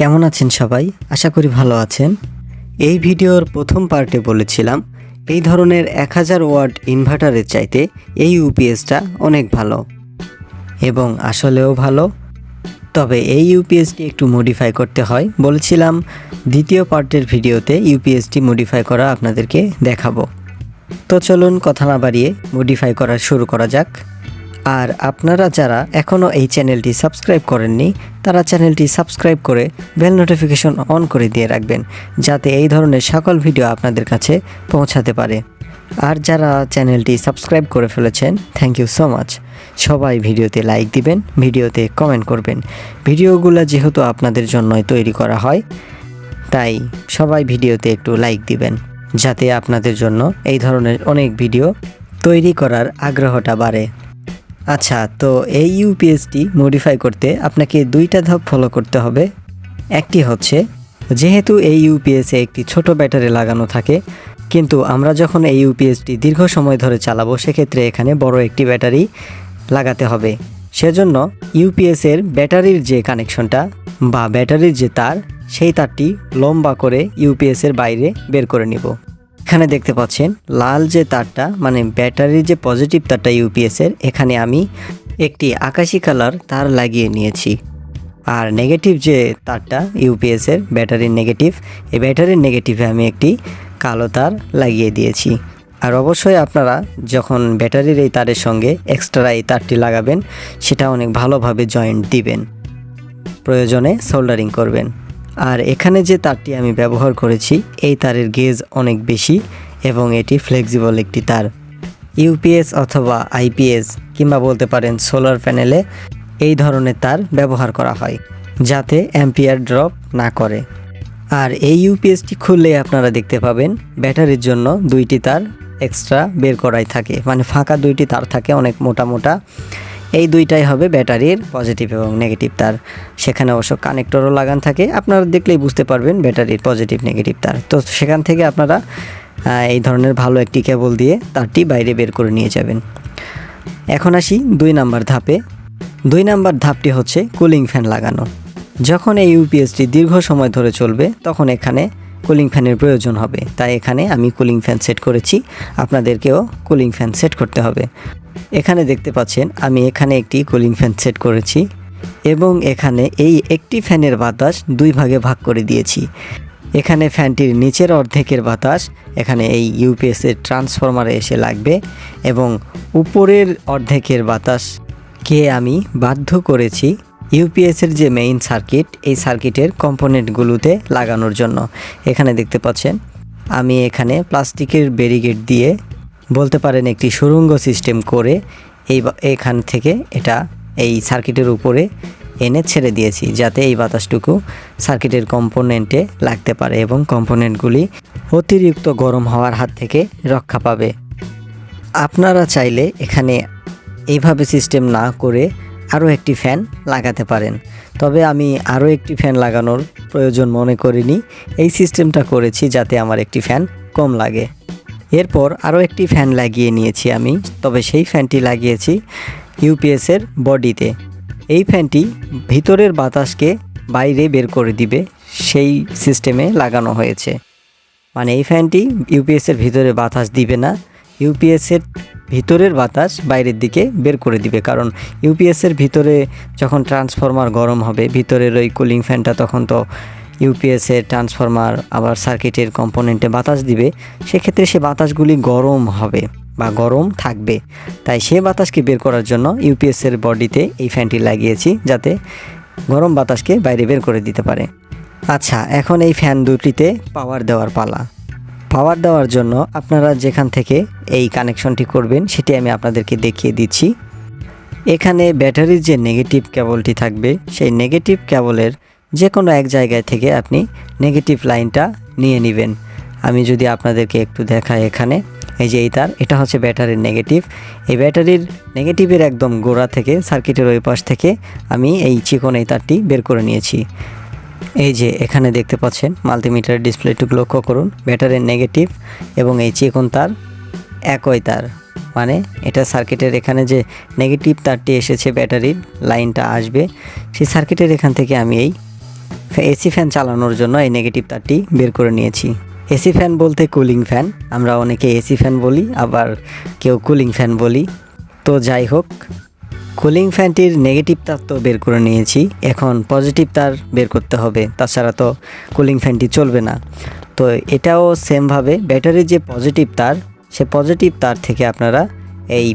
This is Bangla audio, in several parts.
কেমন আছেন সবাই? আশা করি ভালো আছেন। এই ভিডিওর প্রথম পার্টে বলেছিলাম, এই ধরনের এক হাজার ওয়াট ইনভার্টারের চাইতে এই ইউপিএসটা অনেক ভালো। এবং আসলেও ভালো। তবে এই ইউপিএসটি একটু মডিফাই করতে হয়। বলেছিলাম, দ্বিতীয় পার্টের ভিডিওতে ইউপিএসটি মডিফাই করা আপনাদেরকে দেখাবো। তো চলুন কথা না বাড়িয়ে মডিফাই করা শুরু করা যাক। আর আপনারা যারা এখনও এই চ্যানেলটি সাবস্ক্রাইব করেননি, তারা চ্যানেলটি সাবস্ক্রাইব করে বেল নোটিফিকেশন অন করে দিয়ে রাখবেন, যাতে এই ধরনের সকল ভিডিও আপনাদের কাছে পৌঁছাতে পারে। আর যারা চ্যানেলটি সাবস্ক্রাইব করে ফেলেছেন থ্যাংক ইউ সো মাচ সবাই ভিডিওতে লাইক দিবেন, ভিডিওতে কমেন্ট করবেন। ভিডিওগুলো যেহেতু আপনাদের জন্যই তৈরি করা হয়, তাই সবাই ভিডিওতে একটু লাইক দিবেন, যাতে আপনাদের জন্য এই ধরনের অনেক ভিডিও তৈরি করার আগ্রহটা বাড়ে। আচ্ছা তো এই ইউপিএসটি মডিফাই করতে আপনাকে দুইটা ধাপ ফলো করতে হবে। একটি হচ্ছে, যেহেতু এই ইউপিএসে একটি ছোট ব্যাটারি লাগানো থাকে, কিন্তু আমরা যখন এই ইউপিএসটি দীর্ঘ সময় ধরে চালাবো, সেক্ষেত্রে এখানে বড় একটি ব্যাটারি লাগাতে হবে। সেজন্য ইউপিএসের ব্যাটারির যে কানেকশনটা বা ব্যাটারির যে তার, সেই তারটি লম্বা করে ইউপিএসের বাইরে বের করে নিব। এখানে দেখতে পাচ্ছেন, লাল যে তারটা মানে ব্যাটারির যে পজিটিভ তারটা ইউপিএসের এখানে আমি একটি আকাশি কালার তার লাগিয়ে নিয়েছি। আর নেগেটিভ যে তারটা ইউপিএসের ব্যাটারির নেগেটিভ এই ব্যাটারির নেগেটিভে আমি একটি কালো তার লাগিয়ে দিয়েছি। আর অবশ্যই আপনারা যখন ব্যাটারির এই তারের সঙ্গে এক্সট্রা এই তারটি লাগাবেন, সেটা অনেক ভালোভাবে জয়েন্ট দিবেন। প্রয়োজনে সোল্ডারিং করবেন। আর এখানে যে তারটি আমি ব্যবহার করেছি, এই তারের গেজ অনেক বেশি এবং এটি ফ্লেক্সিবল একটি তার। ইউপিএস অথবা আইপিএস কিংবা বলতে পারেন সোলার প্যানেলে এই ধরনের তার ব্যবহার করা হয়, যাতে অ্যাম্পিয়ার ড্রপ না করে। আর এই ইউপিএসটি খুললে আপনারা দেখতে পাবেন ব্যাটারির জন্য দুইটি তার এক্সট্রা বের করাই থাকে মানে ফাঁকা দুইটি তার থাকে, অনেক মোটা মোটা। এই দুইটাই হবে ব্যাটারির পজিটিভ এবং নেগেটিভ তার। সেখানে অবশ্য কানেক্টরও লাগান থাকে। আপনারা দেখলেই বুঝতে পারবেন ব্যাটারির পজিটিভ, নেগেটিভ তার। তো সেখান থেকে আপনারা এই ধরনের ভালো একটি কেবল দিয়ে তারটি বাইরে বের করে নিয়ে যাবেন। এখন আসি দুই নাম্বার ধাপে। দুই নাম্বার ধাপটি হচ্ছে কুলিং ফ্যান লাগানো। যখন এই ইউপিএসটি দীর্ঘ সময় ধরে চলবে, তখন এখানে কুলিং ফ্যানের প্রয়োজন হবে। তাই এখানে আমি কুলিং ফ্যান সেট করেছি। আপনাদেরকেও কুলিং ফ্যান সেট করতে হবে। এখানে দেখতে পাচ্ছেন, আমি এখানে একটি কুলিং ফ্যান সেট করেছি এবং এখানে এই একটি ফ্যানের বাতাস দুই ভাগে ভাগ করে দিয়েছি। এখানে ফ্যানটির নিচের অর্ধেকের বাতাস, এখানে এই ইউপিএসের ট্রান্সফরমারে এসে লাগবে এবং উপরের অর্ধেকের বাতাসকে আমি বাধ্য করেছি ইউপিএসের যে মেইন সার্কিট এই সার্কিটের কম্পোনেন্টগুলোতে লাগানোর জন্য এখানে দেখতে পাচ্ছেন, আমি এখানে প্লাস্টিকের ব্যারিগেড দিয়ে বলতে পারেন একটি সুরঙ্গ সিস্টেম করে এই এখান থেকে এটা এই সার্কিটের উপরে এনে ছেড়ে দিয়েছি, যাতে এই বাতাসটুকু সার্কিটের কম্পোনেন্টে লাগতে পারে এবং কম্পোনেন্টগুলি অতিরিক্ত গরম হওয়ার হাত থেকে রক্ষা পাবে। আপনারা চাইলে এখানে এইভাবে সিস্টেম না করে আরও একটি ফ্যান লাগাতে পারেন। তবে আমি আরও একটি ফ্যান লাগানোর প্রয়োজন মনে করিনি। এই সিস্টেমটা করেছি যাতে আমার একটি ফ্যান কম লাগে। এরপর আরও একটি ফ্যান লাগিয়ে নিয়েছি আমি। তবে সেই ফ্যানটি লাগিয়েছি ইউপিএসের বডিতে। এই ফ্যানটি ভিতরের বাতাসকে বাইরে বের করে দিবে, সেই সিস্টেমে লাগানো হয়েছে। মানে এই ফ্যানটি ইউপিএসের ভিতরে বাতাস দিবে না ইউপিএসের ভিতরের বাতাস বাইরের দিকে বের করে দিবে। কারণ ইউপিএসের ভিতরে যখন ট্রান্সফরমার গরম হবে, ভিতরের ওই কুলিং ফ্যানটা তখন তো ইউপিএসের ট্রান্সফরমার আবার সার্কিটের কম্পোনেন্টে বাতাস দিবে। সেক্ষেত্রে সে বাতাসগুলি গরম হবে বা গরম থাকবে। তাই সে বাতাসকে বের করার জন্য ইউপিএসের বডিতে এই ফ্যানটি লাগিয়েছি যাতে গরম বাতাসকে বাইরে বের করে দিতে পারে। আচ্ছা এখন এই ফ্যান দুটিতে পাওয়ার দেওয়ার পালা। পাওয়ার দেওয়ার জন্য আপনারা যেখান থেকে এই কানেকশনটি করবেন, সেটি আমি আপনাদেরকে দেখিয়ে দিচ্ছি। এখানে ব্যাটারির যে নেগেটিভ কেবলটি থাকবে, সেই নেগেটিভ কেবলের যে কোনো এক জায়গায় থেকে আপনি নেগেটিভ লাইনটা নিয়ে নেবেন। আমি যদি আপনাদেরকে একটু দেখাই এখানে, এই যে এই তার এটা হচ্ছে ব্যাটারির নেগেটিভ। এই ব্যাটারির নেগেটিভের একদম গোড়া থেকে, সার্কিটের ওই পাশ থেকে আমি এই চিকন এই তারটি বের করে নিয়েছি। এই যে এখানে দেখতে পাচ্ছেন মাল্টিমিটার ডিসপ্লেটুকু লক্ষ্য করুন ব্যাটারির নেগেটিভ এবং এই চিকন তার একই তার। মানে এটা সার্কিটের এখানে যে নেগেটিভ তারটি এসেছে ব্যাটারির লাইনটা আসবে। সেই সার্কিটের এখান থেকে আমি এই এসি ফ্যান চালানোর জন্য এই নেগেটিভ তারটি বের করে নিয়েছি। এসি ফ্যান বলতে কুলিং ফ্যান আমরা অনেকে এসি ফ্যান বলি, আবার কেউ কুলিং ফ্যান বলি। তো যাই হোক কুলিং ফ্যানটির নেগেটিভ তার তো বের করে নিয়েছি, এখন পজিটিভ তার বের করতে হবে, তাছাড়া তো কুলিং ফ্যানটি চলবে না। তো এটাও সেমভাবে ব্যাটারির যে পজিটিভ তার, সে পজিটিভ তার থেকে আপনারা এই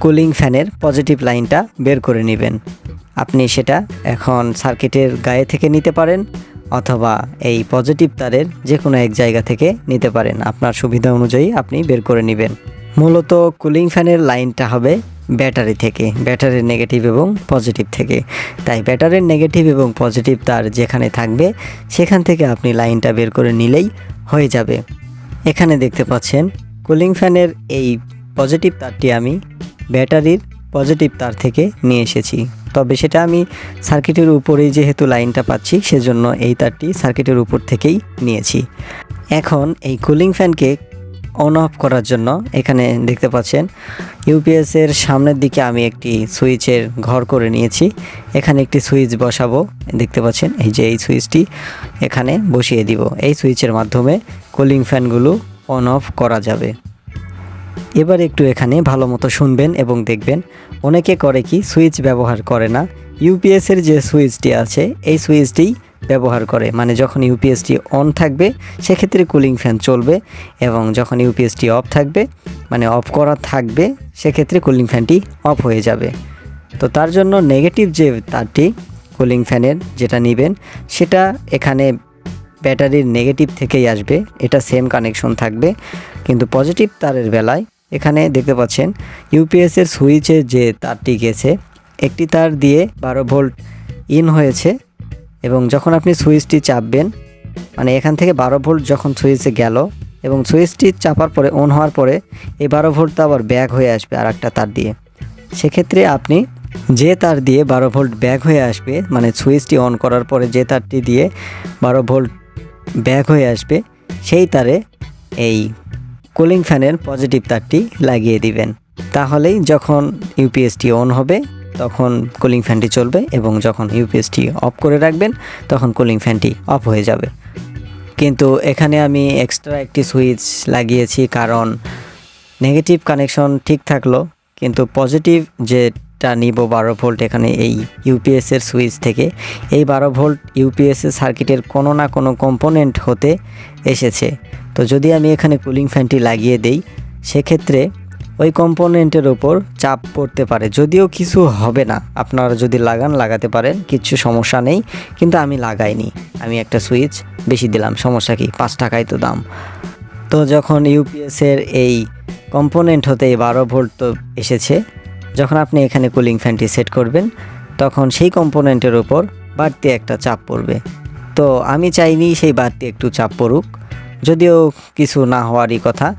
কুলিং ফ্যানের পজিটিভ লাইনটা বের করে নেবেন। আপনি সেটা এখন সার্কিটের গায়ে থেকে নিতে পারেন, অথবা এই পজিটিভ তারের যে কোনো এক জায়গা থেকে নিতে পারেন। আপনার সুবিধা অনুযায়ী আপনি বের করে নেবেন। মূলত কুলিং ফ্যানের লাইনটা হবে ব্যাটারি থেকে ব্যাটারির নেগেটিভ এবং পজিটিভ থেকে। তাই ব্যাটারির নেগেটিভ এবং পজিটিভ তার যেখানে থাকবে, সেখান থেকে আপনি লাইনটা বের করে নিলেই হয়ে যাবে। এখানে দেখতে পাচ্ছেন কুলিং ফ্যানের এই পজিটিভ তারটি আমি ব্যাটারির পজিটিভ তার থেকে নিয়ে এসেছি। তবে সেটা আমি সার্কিটের উপরেই যেহেতু লাইনটা পাচ্ছি, সেজন্য এই তারটি সার্কিটের উপর থেকেই নিয়েছি। এখন এই কুলিং ফ্যানকে অন অফ করার জন্য এখানে দেখতে পাচ্ছেন ইউপিএসের সামনের দিকে আমি একটি সুইচের ঘর করে নিয়েছি। এখানে একটি সুইচ বসাবো, দেখতে পাচ্ছেন, এই যে এই সুইচটি এখানে বসিয়ে দিব। এই সুইচের মাধ্যমে কুলিং ফ্যানগুলো অন অফ করা যাবে। এবার একটু এখানে ভালো মতো শুনবেন এবং দেখবেন। অনেকে করে কি, সুইচ ব্যবহার করে না। ইউপিএসের যে সুইচটি আছে, এই সুইচটি ব্যবহার করে। মানে যখন ইউপিএসটি অন থাকবে, সেক্ষেত্রে কুলিং ফ্যান চলবে এবং যখন ইউপিএসটি অফ থাকবে মানে অফ করা থাকবে, সেক্ষেত্রে কুলিং ফ্যানটি অফ হয়ে যাবে। তো তার জন্য নেগেটিভ যে তারটি কুলিং ফ্যানের যেটা নেবেন, সেটা এখানে ব্যাটারির নেগেটিভ থেকেই আসবে। এটা সেম কানেকশন থাকবে, কিন্তু পজিটিভ তারের বেলায় এখানে দেখতে পাচ্ছেন ইউপিএসের সুইচে যে তারটি গেছে, একটি তার দিয়ে বারো ভোল্ট ইন হয়েছে। এবং যখন আপনি সুইচটি চাপবেন মানে এখান থেকে বারো ভোল্ট যখন সুইচে গেল এবং সুইচটি চাপার পরে অন হওয়ার পরে এই বারো ভোল্টটা আবার ব্যাক হয়ে আসবে আর একটা তার দিয়ে। সেক্ষেত্রে আপনি যে তার দিয়ে বারো ভোল্ট ব্যাক হয়ে আসবে মানে সুইচটি অন করার পরে যে তারটি দিয়ে বারো ভোল্ট ব্যাক হয়ে আসবে, সেই তারে এই কুলিং ফ্যানের পজিটিভ তারটি লাগিয়ে দিবেন। তাহলেই যখন ইউপিএসটি অন হবে তখন কুলিং ফ্যানটি চলবে এবং যখন ইউপিএসটি অফ করে রাখবেন, তখন কুলিং ফ্যানটি অফ হয়ে যাবে। কিন্তু এখানে আমি এক্সট্রা একটি সুইচ লাগিয়েছি কারণ নেগেটিভ কানেকশন ঠিক থাকল, কিন্তু পজিটিভ যেটা নিব বারো ভোল্ট এখানে এই ইউপিএসের সুইচ থেকে, এই বারো ভোল্ট ইউপিএসের সার্কিটের কোনো না কোনো কম্পোনেন্ট হতে এসেছে। তো যদি আমি এখানে কুলিং ফ্যানটি লাগিয়ে দেই, সেক্ষেত্রে ওই কম্পোনেন্টের ওপর চাপ পড়তে পারে। যদিও কিছু হবে না। আপনারা যদি লাগান, লাগাতে পারেন কিচ্ছু সমস্যা নেই। কিন্তু আমি লাগাইনি। আমি একটা সুইচ বেশি দিলাম। সমস্যা কি? পাঁচ টাকাই তো দাম। তো যখন ইউপিএসের এই কম্পোনেন্ট হতে বারো ভোল্ট তো এসেছে, যখন আপনি এখানে কুলিং ফ্যানটি সেট করবেন, তখন সেই কম্পোনেন্টের ওপর বাড়তি একটা চাপ পড়বে। তো আমি চাইনি সেই বাড়তি একটু চাপ পড়ুক। যদিও কিছু না হওয়ারই কথা।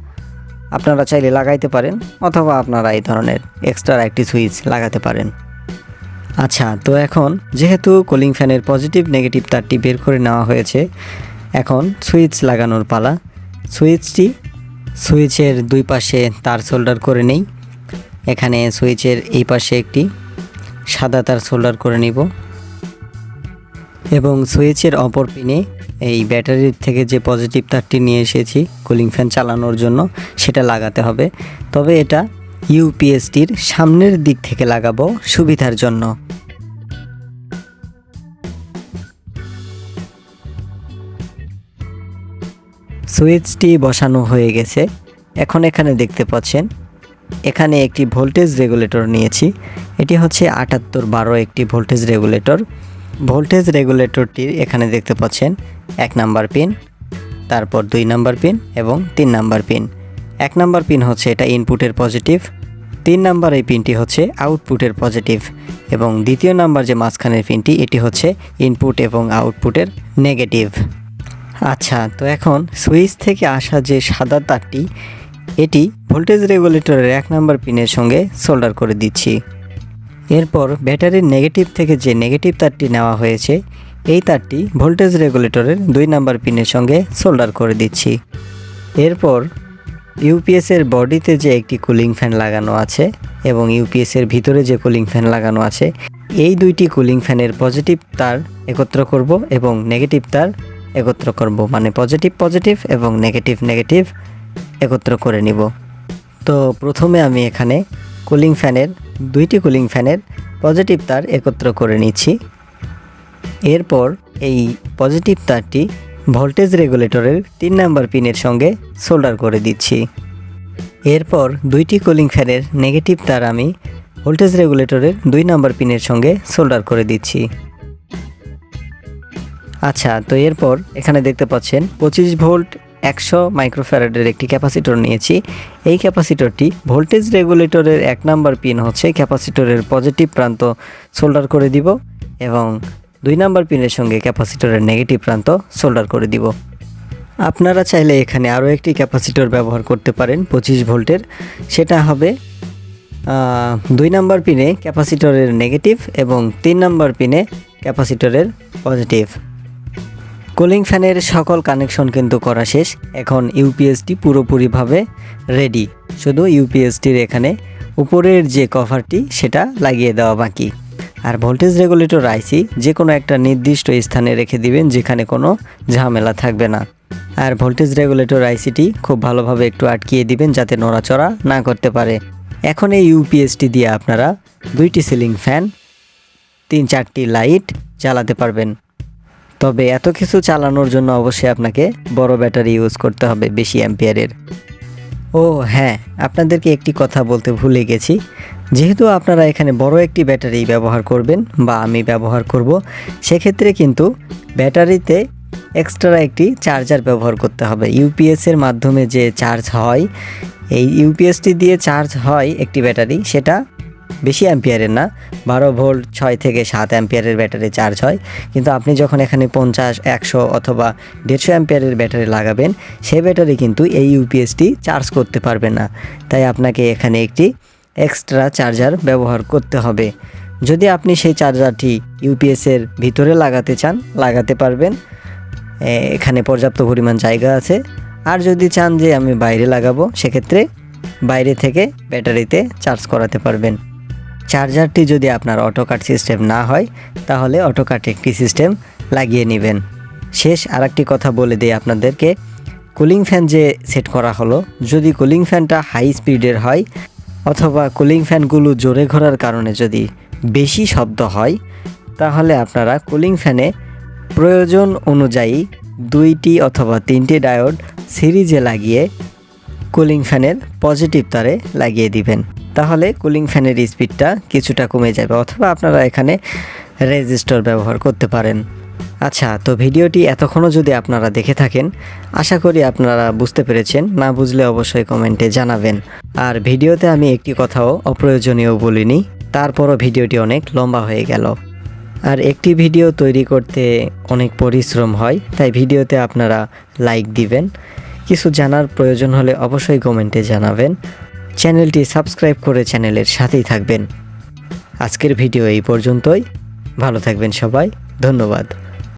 আপনারা চাইলে লাগাইতে পারেন অথবা আপনারা এই ধরনের এক্সট্রা একটি সুইচ লাগাতে পারেন। আচ্ছা তো এখন যেহেতু কুলিং ফ্যানের পজিটিভ নেগেটিভ তারটি বের করে নেওয়া হয়েছে, এখন সুইচ লাগানোর পালা। সুইচটি সুইচের দুই পাশে তার সোল্ডার করে নেই। এখানে সুইচের এই পাশে একটি সাদা তার সোল্ডার করে নিব। এবং সুইচের অপর পিনে এই ব্যাটারির থেকে যে পজিটিভ তারটি নিয়ে এসেছি কুলিং ফ্যান চালানোর জন্য, সেটা লাগাতে হবে। তবে এটা ইউপিএসটির সামনের দিক থেকে লাগাবো সুবিধার জন্য। সুইচটি বসানো হয়ে গেছে। এখন এখানে দেখতে পাচ্ছেন, এখানে একটি ভোল্টেজ রেগুলেটর নিয়েছি। এটি হচ্ছে আটাত্তর বারো একটি ভোল্টেজ রেগুলেটর। ভোল্টেজ রেগুলেটরটির এখানে দেখতে পাচ্ছেন, এক নাম্বার পিন, তারপর দুই নাম্বার পিন এবং তিন নাম্বার পিন। এক নাম্বার পিন হচ্ছে এটা ইনপুটের পজিটিভ, তিন নাম্বার এই পিনটি হচ্ছে আউটপুটের পজিটিভ এবং দ্বিতীয় নাম্বার যে মাঝখানের পিনটি, এটি হচ্ছে ইনপুট এবং আউটপুটের নেগেটিভ। আচ্ছা তো এখন সুইচ থেকে আসা যে সাদা তারটি, এটি ভোল্টেজ রেগুলেটরের এক নাম্বার পিনের সঙ্গে সোল্ডার করে দিচ্ছি। এরপর ব্যাটারির নেগেটিভ থেকে যে নেগেটিভ তারটি নেওয়া হয়েছে, এই তারটি ভোল্টেজ রেগুলেটরের দুই নাম্বার পিনের সঙ্গে সোল্ডার করে দিচ্ছি। এরপর ইউপিএসের বডিতে যে একটি কুলিং ফ্যান লাগানো আছে এবং ইউপিএসের ভিতরে যে কুলিং ফ্যান লাগানো আছে, এই দুইটি কুলিং ফ্যানের পজিটিভ তার একত্র করব এবং নেগেটিভ তার একত্র করব। মানে পজিটিভ পজিটিভ এবং নেগেটিভ নেগেটিভ একত্র করে নিব। তো প্রথমে আমি এখানে কুলিং ফ্যানের দুইটি কুলিং ফ্যানের পজিটিভ তার একত্র করে নিচ্ছি। এরপর এই পজিটিভ তারটি ভোল্টেজ রেগুলেটরের তিন নাম্বার পিনের সঙ্গে সোল্ডার করে দিচ্ছি। এরপর দুইটি কুলিং ফ্যানের নেগেটিভ তার আমি ভোল্টেজ রেগুলেটরের দুই নাম্বার পিনের সঙ্গে সোল্ডার করে দিচ্ছি। আচ্ছা তো এরপর এখানে দেখতে পাচ্ছেন পঁচিশ ভোল্ট একশো মাইক্রোফ্যারাডের একটি ক্যাপাসিটর নিয়েছি। এই ক্যাপাসিটরটি ভোল্টেজ রেগুলেটরের এক নাম্বার পিন হচ্ছে, ক্যাপাসিটরের পজিটিভ প্রান্ত সোল্ডার করে দিব এবং দুই নাম্বার পিনের সঙ্গে ক্যাপাসিটরের নেগেটিভ প্রান্ত সোল্ডার করে দিব। আপনারা চাইলে এখানে আরও একটি ক্যাপাসিটর ব্যবহার করতে পারেন, পঁচিশ ভোল্টের। সেটা হবে দুই নাম্বার পিনে ক্যাপাসিটরের নেগেটিভ এবং তিন নাম্বার পিনে ক্যাপাসিটরের পজিটিভ। কুলিং ফ্যানের সকল কানেকশন কিন্তু করা শেষ। এখন ইউপিএসটি পুরোপুরিভাবে রেডি শুধু ইউপিএসটির এখানে উপরের যে কভারটি সেটা লাগিয়ে দেওয়া বাকি। আর ভোল্টেজ রেগুলেটর আইসি যে কোনো একটা নির্দিষ্ট স্থানে রেখে দিবেন, যেখানে কোনো ঝামেলা থাকবে না। আর ভোল্টেজ রেগুলেটর আইসিটি খুব ভালোভাবে একটু আটকিয়ে দিবেন, যাতে নড়াচড়া না করতে পারে। এখন এই ইউপিএসটি দিয়ে আপনারা দুইটি সিলিং ফ্যান তিন চারটি লাইট চালাতে পারবেন। তবে এত কিছু চালানোর জন্য অবশ্যই আপনাকে বড় ব্যাটারি ইউজ করতে হবে বেশি অ্যাম্পিয়ারের। ও হ্যাঁ আপনাদেরকে একটি কথা বলতে ভুলে গেছি। যেহেতু আপনারা এখানে বড় একটি ব্যাটারি ব্যবহার করবেন বা আমি ব্যবহার করব, সেক্ষেত্রে কিন্তু ব্যাটারিতে এক্সট্রা একটি চার্জার ব্যবহার করতে হবে। ইউপিএসের মাধ্যমে যে চার্জ হয়, এই ইউপিএসটি দিয়ে চার্জ হয় একটি ব্যাটারি, সেটা বেশি অ্যাম্পিয়ারের না, বারো ভোল্ট ছয় থেকে সাত অ্যাম্পিয়ারের ব্যাটারি চার্জ হয়। কিন্তু আপনি যখন এখানে পঞ্চাশ, একশো অথবা দেড়শো অ্যাম্পিয়ারের ব্যাটারি লাগাবেন, সেই ব্যাটারি কিন্তু এই ইউপিএসটি চার্জ করতে পারবে না। তাই আপনাকে এখানে একটি এক্সট্রা চার্জার ব্যবহার করতে হবে। যদি আপনি সেই চার্জারটি ইউপিএসের ভিতরে লাগাতে চান, লাগাতে পারবেন। এখানে পর্যাপ্ত পরিমাণ জায়গা আছে। আর যদি চান যে আমি বাইরে লাগাবো, সেক্ষেত্রে বাইরে থেকে ব্যাটারিতে চার্জ করাতে পারবেন। চার্জারটি যদি আপনার অটোকাট সিস্টেম না হয়, তাহলে অটোকাট একটি সিস্টেম লাগিয়ে নেবেন। শেষ আরেকটি কথা বলে দিই আপনাদেরকে। কুলিং ফ্যান যে সেট করা হলো, যদি কুলিং ফ্যানটা হাই স্পিডের হয়, অথবা কুলিং ফ্যানগুলো জোরে ঘোরার কারণে যদি বেশি শব্দ হয়, তাহলে আপনারা কুলিং ফ্যানে প্রয়োজন অনুযায়ী দুইটি অথবা তিনটি ডায়োড সিরিজে লাগিয়ে কুলিং ফ্যানের পজিটিভ তারে লাগিয়ে দিবেন। তাহলে কুলিং ফ্যানের স্পিডটা কিছুটা কমে যাবে অথবা আপনারা এখানে রেজিস্টর ব্যবহার করতে পারেন। আচ্ছা তো ভিডিওটি এতক্ষণও যদি আপনারা দেখে থাকেন, আশা করি আপনারা বুঝতে পেরেছেন, না বুঝলে অবশ্যই কমেন্টে জানাবেন। আর ভিডিওতে আমি একটি কথাও অপ্রয়োজনীয় বলিনি, তারপরও ভিডিওটি অনেক লম্বা হয়ে গেল। আর একটি ভিডিও তৈরি করতে অনেক পরিশ্রম হয়, তাই ভিডিওতে আপনারা লাইক দিবেন। কিছু জানার প্রয়োজন হলে অবশ্যই কমেন্টে জানাবেন। চ্যানেলটি সাবস্ক্রাইব করে চ্যানেলের সাথেই থাকবেন। আজকের ভিডিও এই পর্যন্তই। ভালো থাকবেন সবাই। ধন্যবাদ।